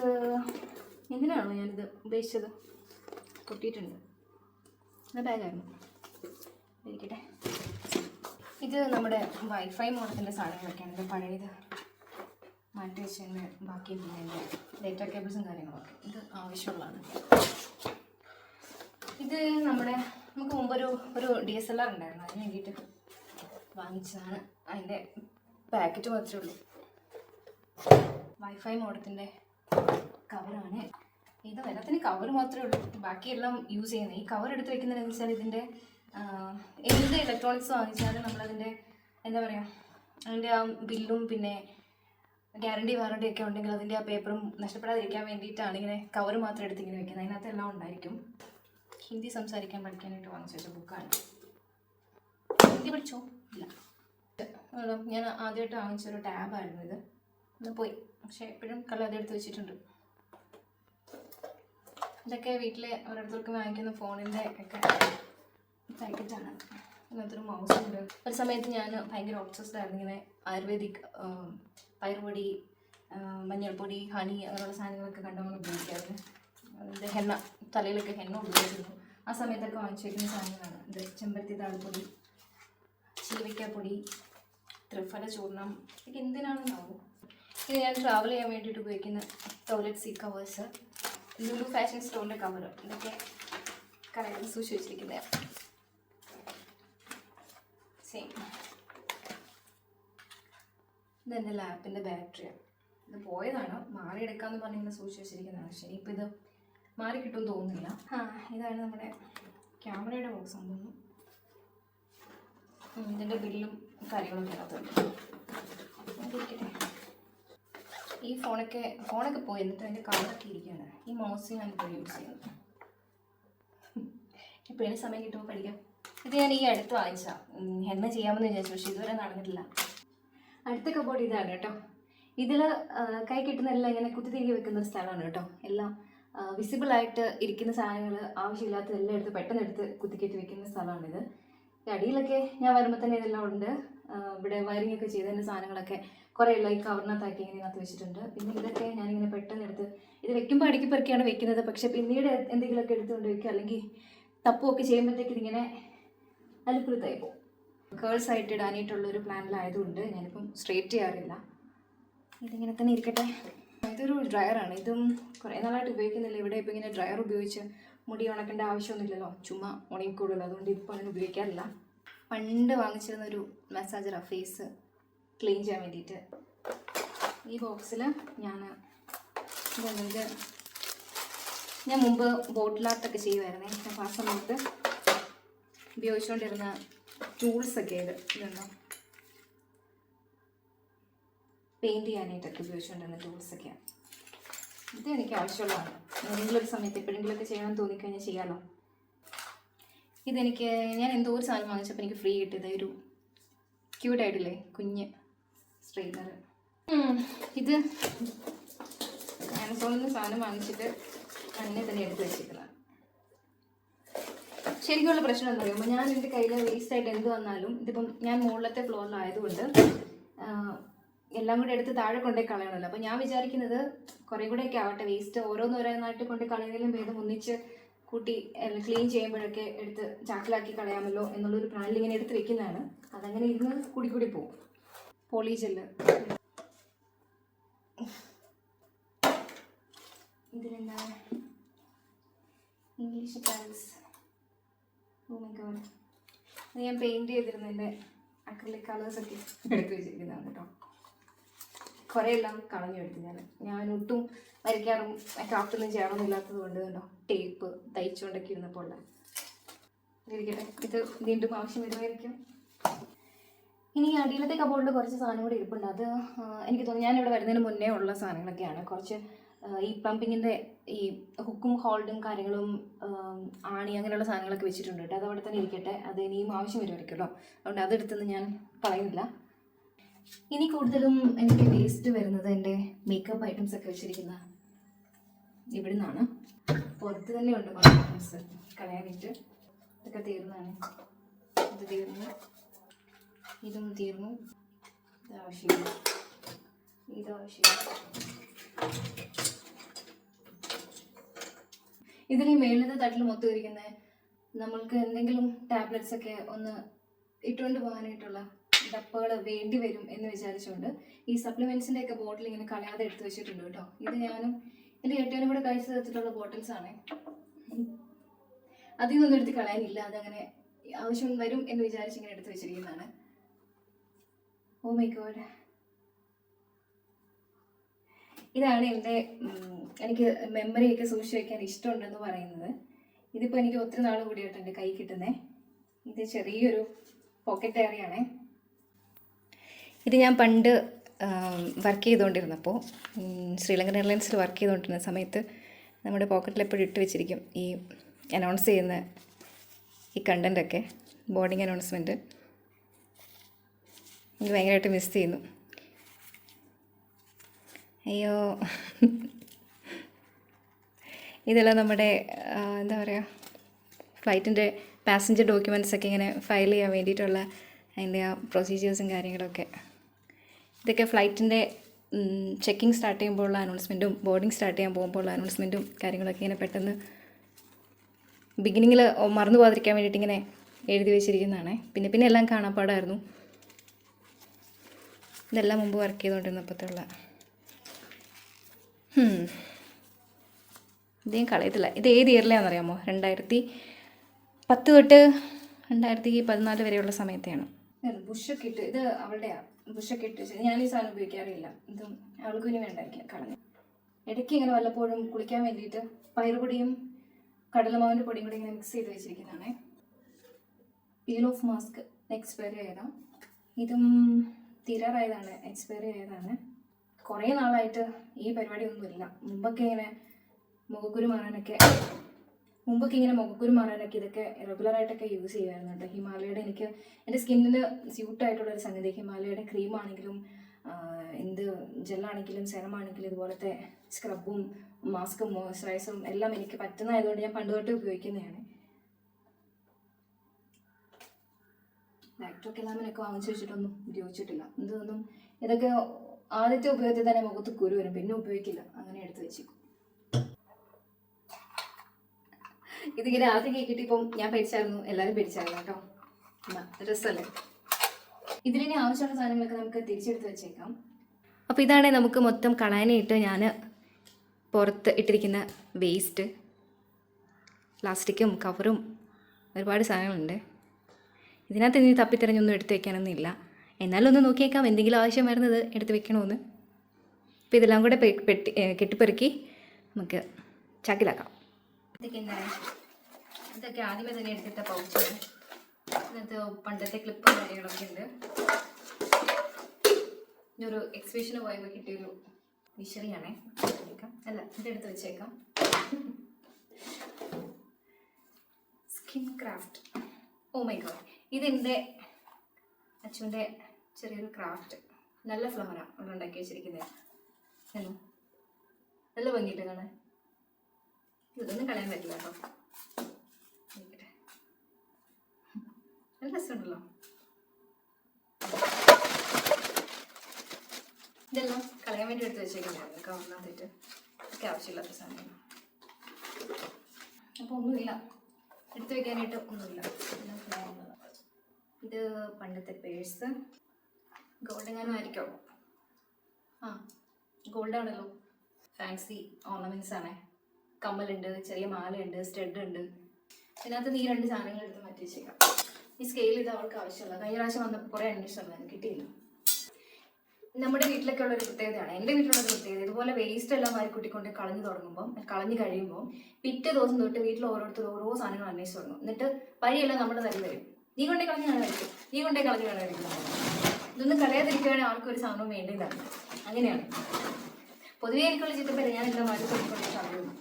എന്തിനാണോ ഞാനിത് ഉദ്ദേശിച്ചത് പൊട്ടിയിട്ടുണ്ട്. ബാഗായിരുന്നു ഇരിക്കട്ടെ. ഇത് നമ്മുടെ വൈഫൈ മോഡത്തിന്റെ സാധനങ്ങളൊക്കെയാണ്. ഇത് പഴയത് മാറ്റി വെച്ചതിന്റെ ബാക്കി പിന്നെ ഡേറ്റ കേബിൾസും കാര്യങ്ങളൊക്കെ. ഇത് ആവശ്യമുള്ളതാണ്. ഇത് നമ്മുടെ നമുക്ക് മുമ്പൊരു ഒരു ഡി എസ് എൽ ആർ ഉണ്ടായിരുന്നു. അതിന് വേണ്ടിയിട്ട് വാങ്ങിച്ചതാണ്. അതിന്റെ പാക്കറ്റ് മാത്രമേ ഉള്ളൂ. വൈഫൈ മോഡത്തിന്റെ കവറാണ് ഇത് വെള്ളത്തിന് കവർ മാത്രമേ ഉള്ളൂ. ബാക്കിയെല്ലാം യൂസ് ചെയ്യുന്നത്. ഈ കവർ എടുത്ത് വെക്കുന്നതെന്ന് വെച്ചാൽ ഇതിന്റെ എന്ത് ഇലക്ട്രോണിക്സ് വാങ്ങിച്ചാലും നമ്മളതിന്റെ എന്താ പറയുക അതിന്റെ ആ ബില്ലും പിന്നെ ഗ്യാരണ്ടി വാറണ്ടി ഒക്കെ ഉണ്ടെങ്കിൽ അതിന്റെ ആ പേപ്പറും നഷ്ടപ്പെടാതിരിക്കാൻ വേണ്ടിയിട്ടാണ് ഇങ്ങനെ കവർ മാത്രം എടുത്ത് ഇങ്ങനെ വെക്കുന്നത്. അതിനകത്ത് എല്ലാം ഉണ്ടായിരിക്കും. ഹിന്ദി സംസാരിക്കാൻ പഠിക്കാനായിട്ട് വാങ്ങിച്ച ഒരു ബുക്കാണ് ഹിന്ദി പഠിച്ചോ? ഇല്ല? ഞാൻ ആദ്യമായിട്ട് വാങ്ങിച്ചൊരു ടാബായിരുന്നു ഇത്. ഒന്ന് പോയി. പക്ഷെ എപ്പോഴും കളർ അതെടുത്ത് വെച്ചിട്ടുണ്ട്. ഇതൊക്കെ വീട്ടിലെ ഓരോരുത്തർക്കും വാങ്ങിക്കുന്ന ഫോണിന്റെ ഒക്കെ പാക്കറ്റാണ്. അങ്ങനത്തെ ഒരു മൗസ് ഉണ്ട് ഒരു സമയത്ത് ഞാൻ ഭയങ്കര ഒബ്സസ്ഡ് ആയിരുന്നു. ഇങ്ങനെ ആയുർവേദിക് പയർപൊടി മഞ്ഞൾപ്പൊടി ഹണി അങ്ങനെയുള്ള സാധനങ്ങളൊക്കെ കണ്ട് നമ്മൾ ഉപയോഗിക്കാറുണ്ട്. അതിന്റെ ഹെണ്ണ തലയിലൊക്കെ ഹെണ്ണ ഉപയോഗിച്ചിരുന്നു. ആ സമയത്തൊക്കെ വാങ്ങിച്ചു വയ്ക്കുന്ന സാധനങ്ങളാണ്. ഇത് ചെമ്പരത്തി താളിപ്പൊടി ചീവയ്ക്കാപ്പൊടി ത്രിഫല ചൂർണം ഇതൊക്കെ എന്തിനാണെന്നാവും ഇത് ഞാൻ ട്രാവൽ ചെയ്യാൻ വേണ്ടിയിട്ട് ഉപയോഗിക്കുന്ന toilet seat covers Lulu fashion സ്റ്റോറിന്റെ cover ഇതൊക്കെ കറക്റ്റ് സൂക്ഷിച്ച് വെച്ചിരിക്കുന്നതാണ്. സെയിം ഇതെന്റെ ലാപ്പിന്റെ ബാറ്ററിയാണ് ഇത് പോയതാണ്. മാറിയെടുക്കാമെന്ന് പറഞ്ഞിങ്ങനെ സൂക്ഷിച്ച് വെച്ചിരിക്കുന്നതാണ്. പക്ഷേ ഇപ്പം ഇത് മാറി കിട്ടുമെന്ന് തോന്നുന്നില്ല. ആ ഇതാണ് നമ്മുടെ ക്യാമറയുടെ ബോക്സ് തോന്നുന്നു. ഇതിന്റെ ബില്ലും കാര്യങ്ങളും ഇല്ലാത്തതുണ്ട് ഈ ഫോണൊക്കെ ഫോണൊക്കെ പോയി എന്നിട്ട് അതിന്റെ കവറൊക്കെ ഇരിക്കുകയാണ്. ഈ മൗസ് ഞാനിപ്പോൾ യൂസ് ചെയ്യുന്നത് എപ്പോഴും സമയം കിട്ടുമ്പോൾ പഠിക്കാം ഇത് ഞാൻ ഈ അടുത്ത് വാങ്ങിച്ച എന്ന് ചെയ്യാമെന്ന് വിചാരിച്ചു പക്ഷെ ഇതുവരെ നടന്നിട്ടില്ല. അടുത്ത കബോർഡ് ഇതാണ് കേട്ടോ. ഇതിൽ കൈ കിട്ടുന്നതെല്ലാം ഇങ്ങനെ കുത്തിത്തിരികെ വെക്കുന്ന ഒരു സ്ഥലമാണ് കേട്ടോ. എല്ലാം വിസിബിൾ ആയിട്ട് ഇരിക്കുന്ന സാധനങ്ങൾ ആവശ്യമില്ലാത്തതെല്ലാം എടുത്ത് പെട്ടെന്ന് എടുത്ത് കുത്തിക്കയറ്റി വെക്കുന്ന സ്ഥലമാണിത്. അടിയിലൊക്കെ ഞാൻ വരുമ്പോൾ തന്നെ ഇതെല്ലാം ഉണ്ട്. ഇവിടെ വയറിംഗ് ഒക്കെ ചെയ്തതിന്റെ സാധനങ്ങളൊക്കെ കുറേ എല്ലാം ഈ കവറിനകത്താക്കി ഇങ്ങനെ ഇതിനകത്ത് വെച്ചിട്ടുണ്ട്. പിന്നെ ഇതൊക്കെ ഞാനിങ്ങനെ പെട്ടെന്ന് എടുത്ത് ഇത് വെക്കുമ്പോൾ അടുക്കി പെറുക്കിയാണ് വെക്കുന്നത്. പക്ഷേ പിന്നീട് എന്തെങ്കിലുമൊക്കെ എടുത്തുകൊണ്ട് വെക്കുക. അല്ലെങ്കിൽ തപ്പുമൊക്കെ ചെയ്യുമ്പോഴത്തേക്ക് ഇതിങ്ങനെ അലുപ്പുറത്തായി പോകും. ഗേൾസ് ആയിട്ട് ഇടാനായിട്ടുള്ള ഒരു പ്ലാനിലായതുകൊണ്ട് ഞാനിപ്പം സ്ട്രേറ്റ് ചെയ്യാറില്ല. ഇതിങ്ങനെ തന്നെ ഇരിക്കട്ടെ. ഇതൊരു ഡ്രയറാണ് ഇതും കുറേ നാളായിട്ട് ഉപയോഗിക്കുന്നില്ല. ഇവിടെ ഇപ്പോൾ ഇങ്ങനെ ഡ്രയർ ഉപയോഗിച്ച് മുടി ഉണക്കേണ്ട ആവശ്യമൊന്നുമില്ലല്ലോ. ചുമ്മാ ഉണങ്ങിക്കൂടുള്ളൂ അതുകൊണ്ട് ഇപ്പോൾ അങ്ങനെ ഉപയോഗിക്കാറില്ല. പണ്ട് വാങ്ങിച്ചിരുന്ന ഒരു മസാജറാണ് ഫേസ് ക്ലീൻ ചെയ്യാൻ വേണ്ടിയിട്ട്. ഈ ബോക്സിൽ ഞാൻ ഞാൻ മുമ്പ് ബോട്ടിൽ ആർട്ടൊക്കെ ചെയ്യുമായിരുന്നേ അപ്പോൾ ആ സമയത്ത് ഉപയോഗിച്ചുകൊണ്ടിരുന്ന ടൂൾസൊക്കെ ഇത് ഇതുണ്ടോ പെയിന്റ് ചെയ്യാനായിട്ടൊക്കെ ഉപയോഗിച്ചുകൊണ്ടിരുന്ന ടൂൾസൊക്കെയാണ്. ഇത് എനിക്ക് ആവശ്യമുള്ളതാണ്. എന്തെങ്കിലും ഒരു സമയത്ത് എപ്പോഴെങ്കിലുമൊക്കെ ചെയ്യണമെന്ന് തോന്നിക്കഴിഞ്ഞാൽ ചെയ്യാമല്ലോ ഇതെനിക്ക് ഞാൻ എന്തോ ഒരു സാധനം വാങ്ങിച്ചപ്പോൾ എനിക്ക് ഫ്രീ കിട്ടിയത് ഒരു ക്യൂട്ടായിട്ടില്ലേ കുഞ്ഞ് സ്ട്രെയിനർ. ഇത് ആമസോണിൽ നിന്ന് സാധനം വാങ്ങിച്ചിട്ട് അങ്ങനെ തന്നെ എടുത്ത് വെച്ചിരിക്കുന്നതാണ് ശരിക്കുള്ള പ്രശ്നം എന്താ പറയുമ്പോൾ ഞാൻ എന്റെ കയ്യിൽ വേസ്റ്റ് ആയിട്ട് എന്ത് വന്നാലും ഇതിപ്പം ഞാൻ മുകളിലത്തെ ഫ്ലോറിലായതുകൊണ്ട് എല്ലാം കൂടെ എടുത്ത് താഴെ കൊണ്ടേ കളയണമല്ലോ. അപ്പോൾ ഞാൻ വിചാരിക്കുന്നത് കുറേ കൂടെയൊക്കെ ആവട്ടെ വേസ്റ്റ് ഓരോന്നോരോന്നായിട്ട് കൊണ്ട് കളയുന്നതിലും ഭേദം ഒന്നിച്ച് കൂട്ടി ക്ലീൻ ചെയ്യുമ്പോഴൊക്കെ എടുത്ത് ചാക്കിലാക്കി കളയാമല്ലോ എന്നുള്ളൊരു പ്ലാനിൽ ഇങ്ങനെ എടുത്ത് വെക്കുന്നതാണ് അതങ്ങനെ ഇരുന്ന് കൂടി കൂടി പോകും പോളീജെല്ല് ഇതിലെന്താണ്? ഇംഗ്ലീഷ് പാൽസ് ഓ മൈ ഗോഡ് ഇത് ഞാൻ പെയിന്റ് ചെയ്തിരുന്നതിന്റെ അക്രലിക് കളേഴ്സൊക്കെ എടുത്ത് വെച്ചിരിക്കുന്നതാണ് കേട്ടോ. കുറേ എല്ലാം കളഞ്ഞു എടുത്തു ഞാൻ. ഞാൻ ഒട്ടും വരയ്ക്കാറും ക്രാഫ്റ്റൊന്നും ചെയ്യാറൊന്നുമില്ലാത്തത് കൊണ്ട് കണ്ടോ ടേപ്പ് തയ്ച്ചുകൊണ്ടൊക്കെ ഇരുന്നപ്പോൾ ഉള്ള. ഇരിക്കട്ടെ ഇത് വീണ്ടും ആവശ്യം വരുമായിരിക്കും. ഇനി അടിയിലത്തെ കബോർഡിൽ കുറച്ച് സാധനം കൂടി ഇരിപ്പുണ്ട്. അത് എനിക്ക് തോന്നുന്നു ഞാനിവിടെ വരുന്നതിന് മുന്നേ ഉള്ള സാധനങ്ങളൊക്കെയാണ്. കുറച്ച് ഈ പമ്പിങ്ങിന്റെ ഈ ഹുക്കും ഹോൾഡും കാര്യങ്ങളും ആണി അങ്ങനെയുള്ള സാധനങ്ങളൊക്കെ വെച്ചിട്ടുണ്ട് കേട്ടോ. അത് അവിടെ തന്നെ ഇരിക്കട്ടെ. അത് ഇനിയും ആവശ്യം വരുമായിരിക്കുമല്ലോ അതുകൊണ്ട് അതെടുത്തൊന്നും ഞാൻ പറയുന്നില്ല. ഇനി കൂടുതലും എനിക്ക് വേസ്റ്റ് വരുന്നത് എന്റെ മേക്കപ്പ് ഐറ്റംസ് ഒക്കെ വെച്ചിരിക്കുന്ന ഇവിടെ നിന്നാണ് പുറത്ത് തന്നെ ഉണ്ട് കുറേ ഐറ്റംസ് കളയാനായിട്ട്. ഇതൊക്കെ തീർന്നതാണ്. ഇത് തീർന്നു. ഇതും തീർന്നു. ഇതാവശ്യമില്ല ഇതാവശ്യമില്ല ഇതിൽ ഈ മേളിലത്തെ തട്ടിൽ മൊത്തം ഇരിക്കുന്നത് നമ്മൾക്ക് എന്തെങ്കിലും ടാബ്ലറ്റ്സ് ഒക്കെ ഒന്ന് ഇട്ടുകൊണ്ട് പോകാനായിട്ടുള്ള ഡപ്പകൾ വേണ്ടി വരും എന്ന് വിചാരിച്ചുകൊണ്ട് ഈ സപ്ലിമെന്റ്സിന്റെ ഒക്കെ ബോട്ടിൽ ഇങ്ങനെ കളയാതെ എടുത്തു വെച്ചിട്ടുണ്ട് കേട്ടോ. ഇത് ഞാനും എന്റെ ഏട്ടനും കൂടെ കഴിച്ചു തീർത്തിട്ടുള്ള ബോട്ടിൽസ് ആണ്. അതിൽ നിന്നൊന്നും എടുത്ത് കളയാനില്ല. അതങ്ങനെ ആവശ്യം വരും എന്ന് വിചാരിച്ച് ഇങ്ങനെ എടുത്തു വെച്ചിരിക്കുന്നതാണ്. ഓ മൈ ഗോഡ് ഇതാണ് എന്റെ എനിക്ക് മെമ്മറിയൊക്കെ സൂക്ഷിച്ച് വയ്ക്കാൻ ഇഷ്ടമുണ്ടെന്ന് പറയുന്നത്. ഇതിപ്പോൾ എനിക്ക് ഒത്തിരി നാൾ കൂടിയായിട്ട് എന്റെ കൈ കിട്ടുന്നേ. ഇത് ചെറിയൊരു പോക്കറ്റ് ഡയറിയാണേ ഇത് ഞാൻ പണ്ട് വർക്ക് ചെയ്തുകൊണ്ടിരുന്നപ്പോൾ ശ്രീലങ്കൻ എയർലൈൻസിൽ വർക്ക് ചെയ്തുകൊണ്ടിരുന്ന സമയത്ത് നമ്മുടെ പോക്കറ്റിൽ എപ്പോഴും ഇട്ട് വെച്ചിരിക്കും ഈ അനൗൺസ് ചെയ്യുന്ന ഈ കണ്ടന്റൊക്കെ ബോർഡിങ് അനൗൺസ്മെന്റ് എനിക്ക് ഭയങ്കരമായിട്ട് മിസ് ചെയ്യുന്നു. അയ്യോ. ഇതെല്ലാം നമ്മുടെ എന്താ പറയുക ഫ്ലൈറ്റിന്റെ പാസഞ്ചർ ഡോക്യുമെന്റ്സ് ഒക്കെ ഇങ്ങനെ ഫയൽ ചെയ്യാൻ വേണ്ടിയിട്ടുള്ള അതിന്റെ ആ പ്രൊസീജിയേഴ്സും കാര്യങ്ങളൊക്കെ. ഇതൊക്കെ ഫ്ലൈറ്റിന്റെ ചെക്കിംഗ് സ്റ്റാർട്ട് ചെയ്യുമ്പോഴുള്ള അനൗൺസ്മെന്റും ബോർഡിംഗ് സ്റ്റാർട്ട് ചെയ്യാൻ പോകുമ്പോഴുള്ള അനൗൺസ്മെന്റും കാര്യങ്ങളൊക്കെ ഇങ്ങനെ പെട്ടെന്ന് ബിഗിനിങ്ങിൽ മറന്നു പോകാതിരിക്കാൻ വേണ്ടിയിട്ട് ഇങ്ങനെ എഴുതി വെച്ചിരിക്കുന്നതാണ്. പിന്നെ പിന്നെ എല്ലാം കാണാപ്പാടായിരുന്നു. ഇതെല്ലാം മുമ്പ് വർക്ക് ചെയ്തുകൊണ്ടിരുന്നപ്പോഴത്തുള്ള ഇത് കളയത്തില്ല. ഇത് ഏത് ഇയറിലാണെന്ന് അറിയാമോ രണ്ടായിരത്തി പത്ത് തൊട്ട് രണ്ടായിരത്തി പതിനാല് വരെയുള്ള സമയത്തെയാണ്. ബുഷൊക്കെ ഇട്ട് ഇത് അവളുടെയാണ് ബുഷൊക്കെ ഇട്ട് ഞാൻ ഈ സാധനം ഉപയോഗിക്കാറില്ല. ഇതും അവൾക്ക് ഇനി വേണ്ടായിരിക്കും കളഞ്ഞു. ഇടയ്ക്ക് ഇങ്ങനെ വല്ലപ്പോഴും കുളിക്കാൻ വേണ്ടിയിട്ട് പയറുപൊടിയും കടലമാവിന്റെ പൊടിയും കൂടി ഇങ്ങനെ മിക്സ് ചെയ്ത് വെച്ചിരിക്കുന്നതാണേ. പീൽ ഓഫ് മാസ്ക് എക്സ്പയറി ആയതാണ് ഇതും തീരാറായതാണ് എക്സ്പയറി ആയതാണ് കുറേ നാളായിട്ട് ഈ പരിപാടി ഒന്നുമില്ല മുമ്പൊക്കെ ഇങ്ങനെ മുഖക്കുരു മാറാനൊക്കെ മുമ്പൊക്കെ ഇങ്ങനെ മുഖക്കുരു മാറാനൊക്കെ ഇതൊക്കെ റെഗുലറായിട്ടൊക്കെ യൂസ് ചെയ്യുമായിരുന്നു കേട്ടോ. ഹിമാലയയുടെ എനിക്ക് എന്റെ സ്കിന്നിന് സ്യൂട്ടായിട്ടുള്ള ഒരു സംഗതി ഹിമാലയയുടെ ക്രീം ആണെങ്കിലും എന്ത് ജെല്ലാണെങ്കിലും സെനമാണെങ്കിലും ഇതുപോലത്തെ സ്ക്രബും മാസ്കും മോയ്സ്ചറൈസറും എല്ലാം എനിക്ക് പറ്റുന്നതായതുകൊണ്ട് ഞാൻ പണ്ട് തൊട്ടേ ഉപയോഗിക്കുന്നതാണ്. ലാക്ടോ കെലാമിനൊക്കെ വാങ്ങിച്ചു വെച്ചിട്ടൊന്നും ഉപയോഗിച്ചിട്ടില്ല. ഇതൊന്നും ഇതൊക്കെ ആദ്യത്തെ ഉപയോഗത്തിൽ തന്നെ മുഖത്ത് കുരു വരും. പിന്നെ ഉപയോഗിക്കില്ല. അങ്ങനെ എടുത്തു വെച്ചേക്കും. ഇതിങ്ങനെ ആദ്യം കേക്കിട്ട് ഇപ്പം ഞാൻ പേടിച്ചായിരുന്നു. എല്ലാവരും പേടിച്ചായിരുന്നു കേട്ടോ. രസമല്ലേ? ഇതിലിനി ആവശ്യമുള്ള സാധനങ്ങളൊക്കെ നമുക്ക് തിരിച്ചെടുത്ത് വെച്ചേക്കാം. അപ്പോൾ ഇതാണ് നമുക്ക് മൊത്തം കളയാനായിട്ട് ഞാൻ പുറത്ത് ഇട്ടിരിക്കുന്ന വേസ്റ്റ്. പ്ലാസ്റ്റിക്കും കവറും ഒരുപാട് സാധനങ്ങളുണ്ട്. ഇതിനകത്ത് ഇനി തപ്പിത്തിരഞ്ഞൊന്നും എടുത്ത് വയ്ക്കാനൊന്നും ഇല്ല. എന്നാലും ഒന്ന് നോക്കിയേക്കാം എന്തെങ്കിലും ആവശ്യം വരുന്നത് എടുത്ത് വെക്കണമെന്ന് അപ്പോൾ ഇതെല്ലാം കൂടെ പെട്ടി കെട്ടിപ്പെറുക്കി നമുക്ക് ചാക്കിലാക്കാം. ഇതൊക്കെ എന്താണ്? ഇതൊക്കെ ആദ്യമേ തന്നെ എടുത്തിട്ട പൗച്ചാണ് ഇതിനകത്ത് പണ്ടത്തെ ക്ലിപ്പ് കാര്യങ്ങളൊക്കെ ഉണ്ട്. ഇതൊരു എക്സിബിഷന് പോയപ്പോൾ കിട്ടിയൊരു എടുക്കാം. അല്ല ഇതെടുത്ത് വെച്ചേക്കാം. Skin craft oh my God ഇതെന്റെ അച്ഛന്റെ ചെറിയൊരു ക്രാഫ്റ്റ് നല്ല ഫ്ലവറാണ് അവിടെ ഉണ്ടാക്കി വെച്ചിരിക്കുന്നത് ഹലോ. നല്ല ഭംഗിയിട്ട് കാണാൻ. ഇതൊന്നും കളയാൻ പറ്റില്ല കേട്ടോ. നല്ല രസമുണ്ടല്ലോ. ഇതെല്ലാം കളയാൻ വേണ്ടി എടുത്ത് വെച്ചേക്കുന്നതാണ് കവറിനകത്തിട്ട് ഒക്കെ ആവശ്യമില്ലാത്ത സമയം അപ്പോൾ ഒന്നുമില്ല. എടുത്തു വെക്കാനായിട്ട് ഒന്നുമില്ല. എല്ലാം കളയാനുള്ളതാണ് ഇത് പണ്ടത്തെ പേഴ്സ്. ഗോൾഡ് എങ്ങാനും ആയിരിക്കോ ആ ഗോൾഡ് ആണല്ലോ ഫാൻസി ഓർണമെന്റ്സ് ആണ് കമ്മലുണ്ട് ചെറിയ മാലയുണ്ട് സ്റ്റഡ് ഉണ്ട് ഇതിനകത്ത് നീ രണ്ട് സാധനങ്ങൾ എടുത്ത് മാറ്റി വെച്ചേക്കാം. ഈ സ്കെയിൽ ഇത് അവൾക്ക് ആവശ്യമുള്ള. കഴിഞ്ഞ പ്രാവശ്യം വന്നപ്പോൾ കുറേ അന്വേഷിച്ചിട്ടുണ്ടായിരുന്നു കിട്ടിയില്ല. നമ്മുടെ വീട്ടിലൊക്കെ ഉള്ള ഒരു പ്രത്യേകതയാണ്. എന്റെ വീട്ടിലുള്ള ഒരു പ്രത്യേകത ഇതുപോലെ വേസ്റ്റ് എല്ലാം വാരിക്കൂട്ടിക്കൊണ്ട് കളഞ്ഞു തുടങ്ങുമ്പോൾ കളഞ്ഞു കഴിയുമ്പോൾ പിറ്റേ ദിവസം തൊട്ട് വീട്ടിൽ ഓരോരുത്തർ ഓരോ സാധനങ്ങൾ അന്വേഷിച്ച് തുടങ്ങും. എന്നിട്ട് വഴിയെല്ലാം നമ്മുടെ തല്ലി വരും. നീ കൊണ്ടേ കളഞ്ഞു വേണമായിരിക്കും. നീ കൊണ്ടേ കളഞ്ഞു വേണമായിരിക്കും. ഇതൊന്നും കളയാതിരിക്കുകയാണെങ്കിൽ ആർക്കും ഒരു സാധനവും വേണ്ടതാണ് അങ്ങനെയാണ്. പൊതുവേ എനിക്കുള്ള ചിത്രപ്പേര് ഞാൻ എന്താ മാറ്റി കൊടുക്കുന്ന സാധനം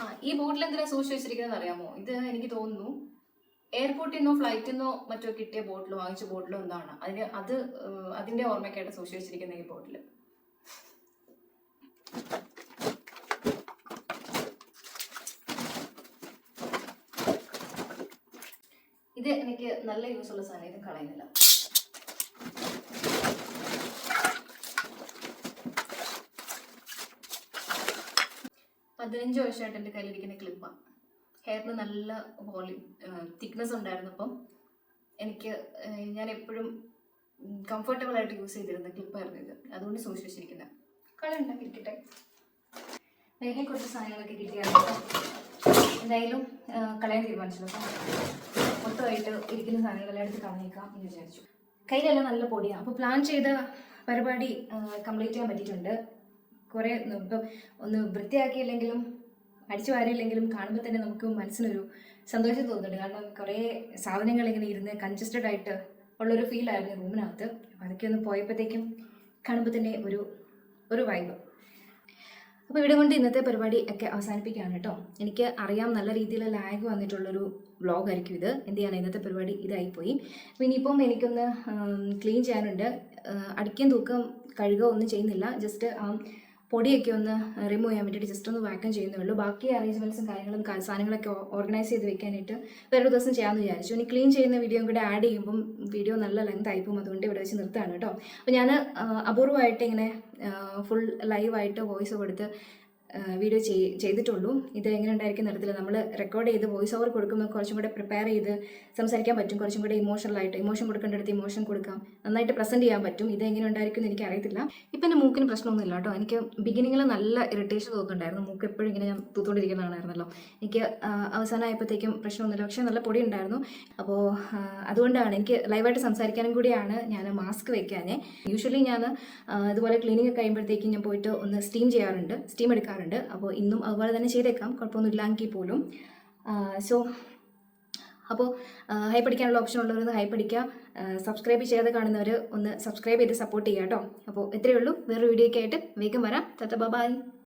ആ ഈ ബോട്ടിൽ എന്തിനാ സൂക്ഷിച്ച് വെച്ചിരിക്കുന്നത് അറിയാമോ? ഇത് എനിക്ക് തോന്നുന്നു എയർപോർട്ടിൽ നിന്നോ ഫ്ലൈറ്റിൽ നിന്നോ മറ്റോ കിട്ടിയ ബോട്ടിൽ വാങ്ങിച്ച ബോട്ടിലോ എന്താണ്? അതിന് അത് അതിന്റെ ഓർമ്മയ്ക്കായിട്ട് സൂക്ഷിച്ച് വെച്ചിരിക്കുന്ന ഈ ബോട്ടിൽ ഇത് എനിക്ക് നല്ല യൂസ് ഉള്ള സാധനം ഇത് കളയുന്നില്ല. പതിനഞ്ച് വർഷമായിട്ട് എന്റെ കയ്യിലിരിക്കുന്ന ക്ലിപ്പാണ് ഹെയറിന് നല്ല വോളിയം തിക്നെസ് ഉണ്ടായിരുന്നപ്പം എനിക്ക് ഞാൻ എപ്പോഴും കംഫർട്ടബിൾ ആയിട്ട് യൂസ് ചെയ്തിരുന്ന ക്ലിപ്പായിരുന്നു ഇത്. അതുകൊണ്ട് സൂക്ഷിച്ചിരിക്കുന്നത് കളി ഉണ്ടാക്കിയിരിക്കട്ടെ വേറെ കുറച്ച് സാധനങ്ങളൊക്കെ കിട്ടിയാണ് എന്തായാലും കളയാൻ തീരുമാനിച്ചു അപ്പം മൊത്തമായിട്ട് ഇരിക്കുന്ന സാധനങ്ങളെല്ലാം എടുത്ത് കളഞ്ഞേക്കാം എന്ന് വിചാരിച്ചു. കയ്യിലെല്ലാം നല്ല പൊടിയാണ് അപ്പോൾ പ്ലാൻ ചെയ്ത പരിപാടി കംപ്ലീറ്റ് ചെയ്യാൻ പറ്റിയിട്ടുണ്ട്. കുറേ ഇപ്പം ഒന്ന് വൃത്തിയാക്കിയില്ലെങ്കിലും അടിച്ചു വാരിയില്ലെങ്കിലും കാണുമ്പോൾ തന്നെ നമുക്ക് മനസ്സിനൊരു സന്തോഷം തോന്നുന്നുണ്ട്. കാരണം കുറേ സാധനങ്ങൾ ഇങ്ങനെ ഇരുന്ന് കൺജസ്റ്റഡ് ആയിട്ട് ഉള്ളൊരു ഫീലായിരുന്നു റൂമിനകത്ത് അതൊക്കെ ഒന്ന് പോയപ്പോഴത്തേക്കും കാണുമ്പോൾ തന്നെ ഒരു ഒരു വൈബ് അപ്പോൾ ഇവിടെ കൊണ്ട് ഇന്നത്തെ പരിപാടി ഒക്കെ അവസാനിപ്പിക്കുകയാണ് കേട്ടോ. എനിക്ക് അറിയാം നല്ല രീതിയിൽ ലാഗ് വന്നിട്ടുള്ളൊരു വ്ളോഗ് ആയിരിക്കും ഇത്. എന്ത് ചെയ്യാൻ ഇന്നത്തെ പരിപാടി ഇതായിപ്പോയി അപ്പോൾ ഇനിയിപ്പം എനിക്കൊന്ന് ക്ലീൻ ചെയ്യാനുണ്ട്. അടിക്കും തൂക്കം കഴുകുക ഒന്നും ചെയ്യുന്നില്ല. ജസ്റ്റ് ആ പൊടിയൊക്കെ ഒന്ന് റിമൂവ് ചെയ്യാൻ വേണ്ടിയിട്ട് ജസ്റ്റ് ഒന്ന് വാക്കം ചെയ്യുന്നേ ഉള്ളൂ. ബാക്കി അറേഞ്ച്മെന്റ്സും കാര്യങ്ങളും സാധനങ്ങളൊക്കെ ഓർഗനൈസ് ചെയ്ത് വെക്കാനായിട്ട് വേറൊരു ദിവസം ചെയ്യാമെന്ന് വിചാരിച്ചു. ഇനി ക്ലീൻ ചെയ്യുന്ന വീഡിയോ കൂടെ ആഡ് ചെയ്യുമ്പം വീഡിയോ നല്ല ലെങ്ത് ആയിപ്പോവും അതുകൊണ്ട് ഇവിടെ വെച്ച് നിർത്താണ് കേട്ടോ. അപ്പോൾ ഞാൻ അപൂർവമായിട്ട് ഇങ്ങനെ ഫുൾ ലൈവായിട്ട് വോയിസ് കൊടുത്ത് വീഡിയോ ചെയ് ചെയ്തിട്ടുള്ളൂ. ഇത് എങ്ങനെ ഉണ്ടായിരിക്കും നടത്തില്ല നമ്മൾ റെക്കോർഡ് ചെയ്ത് വോയിസ് ഓവർ കൊടുക്കുമ്പോൾ കുറച്ചും കൂടെ പ്രിപ്പയർ ചെയ്ത് സംസാരിക്കാൻ പറ്റും. കുറച്ചും കൂടെ ഇമോഷണലായിട്ട് ഇമോഷൻ കൊടുക്കേണ്ടടുത്ത് ഇമോഷൻ കൊടുക്കാം. നന്നായിട്ട് പ്രസന്റ് ചെയ്യാൻ പറ്റും. ഇത് എങ്ങനെ ഉണ്ടായിരിക്കും എന്ന് എനിക്ക് അറിയത്തില്ല. ഇപ്പം എന്റെ മൂക്കിന് പ്രശ്നമൊന്നുമില്ല കേട്ടോ. എനിക്ക് ബിഗിനിങ്ങിൽ നല്ല ഇറിറ്റേഷൻ തോന്നുന്നുണ്ടായിരുന്നു. മൂക്ക് എപ്പോഴും ഇങ്ങനെ ഞാൻ തൂത്തുകൊണ്ടിരിക്കുന്നതാണായിരുന്നല്ലോ എനിക്ക് അവസാനമായപ്പോഴത്തേക്കും പ്രശ്നമൊന്നുമില്ല. പക്ഷേ നല്ല പൊടി ഉണ്ടായിരുന്നു. അപ്പോൾ അതുകൊണ്ടാണ് എനിക്ക് ലൈവായിട്ട് സംസാരിക്കാനും കൂടിയാണ് ഞാൻ മാസ്ക് വയ്ക്കാനേ യൂഷ്വലി ഞാൻ ഇതുപോലെ ക്ലീനിങ് കഴിയുമ്പോഴത്തേക്കും ഞാൻ പോയിട്ട് ഒന്ന് സ്റ്റീം ചെയ്യാറുണ്ട്. സ്റ്റീം എടുക്കാറുണ്ട്. അപ്പോൾ ഇന്നും അതുപോലെ തന്നെ ചെയ്തേക്കാം. കുഴപ്പമൊന്നും ഇല്ലെങ്കിൽ പോലും സോ അപ്പോൾ ഹൈ പഠിക്കാനുള്ള ഓപ്ഷൻ ഉള്ളവർ ഹൈ പഠിക്കുക. സബ്സ്ക്രൈബ് ചെയ്യാതെ കാണുന്നവർ ഒന്ന് സബ്സ്ക്രൈബ് ചെയ്ത് സപ്പോർട്ട് ചെയ്യുക കേട്ടോ. അപ്പോൾ ഇത്രയേ ഉള്ളൂ. വേറൊരു വീഡിയോ ഒക്കെ ആയിട്ട് വേഗം വരാം. തത്ത ബൈ.